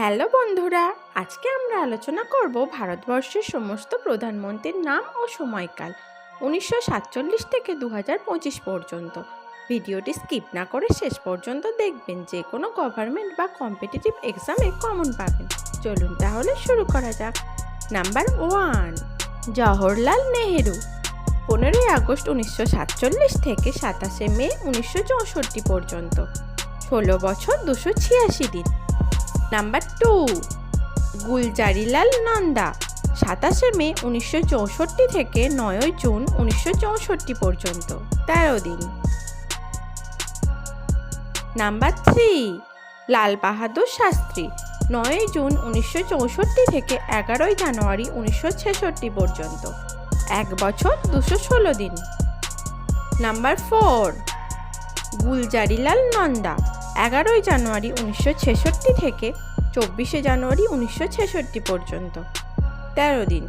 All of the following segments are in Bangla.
হ্যালো বন্ধুরা, আজকে আমরা আলোচনা করব ভারতবর্ষের সমস্ত প্রধানমন্ত্রীর নাম ও সময়কাল, উনিশশো সাতচল্লিশ থেকে দু হাজার পঁচিশ পর্যন্ত। ভিডিওটি স্কিপ না করে শেষ পর্যন্ত দেখবেন, যে কোনো গভর্নমেন্ট বা কম্পিটিটিভ এক্সামে কমন পাবেন। চলুন তাহলে শুরু করা যাক। Number one Jawaharlal Nehru. পনেরোই আগস্ট উনিশশো সাতচল্লিশ থেকে সাতাশে মে উনিশশো চৌষট্টি পর্যন্ত। ষোলো বছর দুশো ছিয়াশি দিন। নাম্বার টু, গুলজারিলাল নন্দা, সাতাশে মে উনিশশো চৌষট্টি থেকে নয়ই জুন উনিশশো চৌষট্টি পর্যন্ত, তেরো দিন। নাম্বার থ্রি, লাল বাহাদুর শাস্ত্রী, নয়ই জুন উনিশশো চৌষট্টি থেকে এগারোই জানুয়ারি উনিশশো ছেষট্টি পর্যন্ত, এক বছর দুশো ষোলো দিন। নাম্বার ফোর, গুলজারিলাল নন্দা এগারোই জানুয়ারি উনিশশো ছেষট্টি থেকে চব্বিশে জানুয়ারি উনিশশো ছেষট্টি পর্যন্ত। তেরো দিন।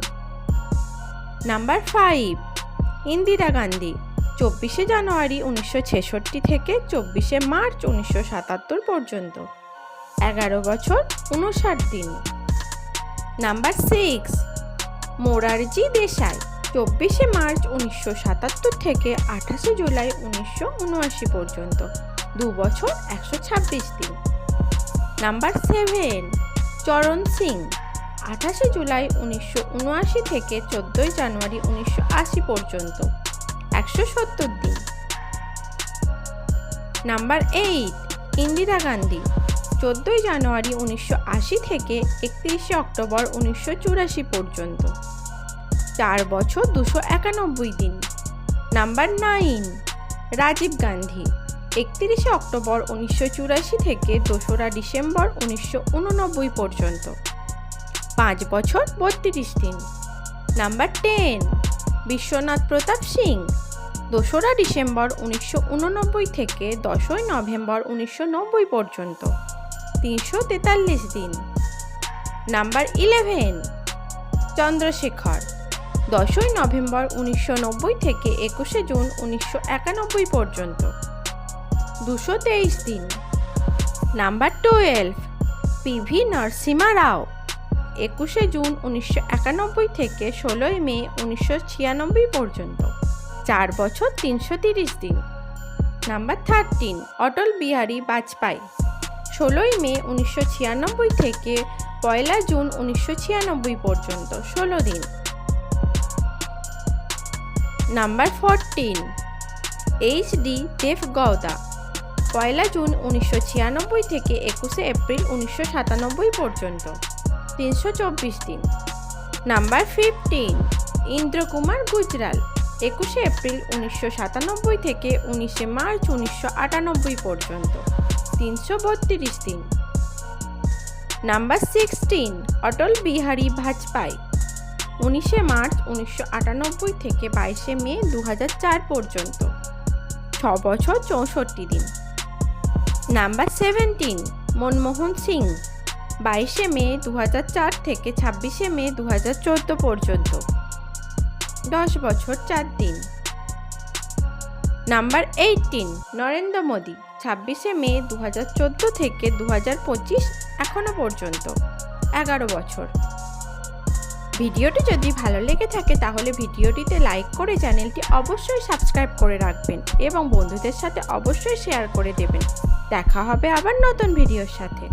নাম্বার ফাইভ, ইন্দিরা গান্ধী, চব্বিশে জানুয়ারি উনিশশো ছেষট্টি থেকে চব্বিশে মার্চ উনিশশো সাতাত্তর পর্যন্ত। এগারো বছর উনষাট দিন। নাম্বার সিক্স, মোরারজি দেশাই, চব্বিশে মার্চ উনিশশো সাতাত্তর থেকে আঠাশে জুলাই উনিশশো উনআশি পর্যন্ত। দু বছর একশো ছাব্বিশ দিন। নাম্বার সেভেন, চরণ সিং। আঠাশে জুলাই উনিশশো উনআশি থেকে চোদ্দোই জানুয়ারি উনিশশো আশি পর্যন্ত। একশো সত্তর দিন। Number eight, Indira Gandhi. চোদ্দোই জানুয়ারি উনিশশো আশি থেকে একত্রিশে অক্টোবর উনিশশো চুরাশি পর্যন্ত। চার বছর দুশো একানব্বই দিন। Number nine, Rajiv Gandhi. একত্রিশে অক্টোবর উনিশশো চুরাশি থেকে দোসরা ডিসেম্বর উনিশশো উননব্বই পর্যন্ত। পাঁচ বছর বত্রিশ দিন। Number ten, Vishwanath Pratap Singh. দোসরা ডিসেম্বর উনিশশো উননব্বই থেকে দশই নভেম্বর উনিশশো নব্বই পর্যন্ত। তিনশো তেতাল্লিশ দিন। Number eleven, Chandrashekhar. দশই নভেম্বর উনিশশো নব্বই থেকে একুশে জুন উনিশশো একানব্বই পর্যন্ত। দুশো তেইশ দিন। Number twelve P V Narasimha Rao, একুশে জুন উনিশশো একানব্বই থেকে ষোলোই মে উনিশশো ছিয়ানব্বই পর্যন্ত। চার বছর তিনশো তিরিশ দিন। নাম্বার থার্টিন, অটল বিহারী বাজপেয়ী, ষোলোই মে উনিশশো ছিয়ানব্বই থেকে পয়লা জুন উনিশশো ছিয়ানব্বই পর্যন্ত, ষোলো দিন। Number fourteen, H D Deve Gowda পয়লা জুন উনিশশো ছিয়ানব্বই থেকে একুশে এপ্রিল উনিশশো সাতানব্বই পর্যন্ত। তিনশো চব্বিশ দিন। নাম্বার ফিফটিন ইন্দ্রকুমার গুজরাল, একুশে এপ্রিল উনিশশো সাতানব্বই থেকে উনিশে মার্চ উনিশশো আটানব্বই পর্যন্ত। তিনশো বত্রিশ দিন। নাম্বার সিক্সটিন অটল বিহারী বাজপেয়ী, উনিশে মার্চ উনিশশো আটানব্বই থেকে বাইশে মে দু পর্যন্ত। ছ বছর চৌষট্টি দিন। নাম্বার সেভেন্টিন, মনমোহন সিং, বাইশে মে দু থেকে ছাব্বিশে মে দু পর্যন্ত। দশ বছর চার দিন। নাম্বার এইটিন, নরেন্দ্র মোদী, ছাব্বিশে মে দু থেকে দু এখনও পর্যন্ত। এগারো বছর। ভিডিওটি যদি ভালো লেগে থাকে তাহলে ভিডিওটিতে লাইক করে চ্যানেলটি অবশ্যই সাবস্ক্রাইব করে রাখবেন এবং বন্ধুদের সাথে অবশ্যই শেয়ার করে দেবেন। দেখা হবে আবার নতুন ভিডিওর সাথে।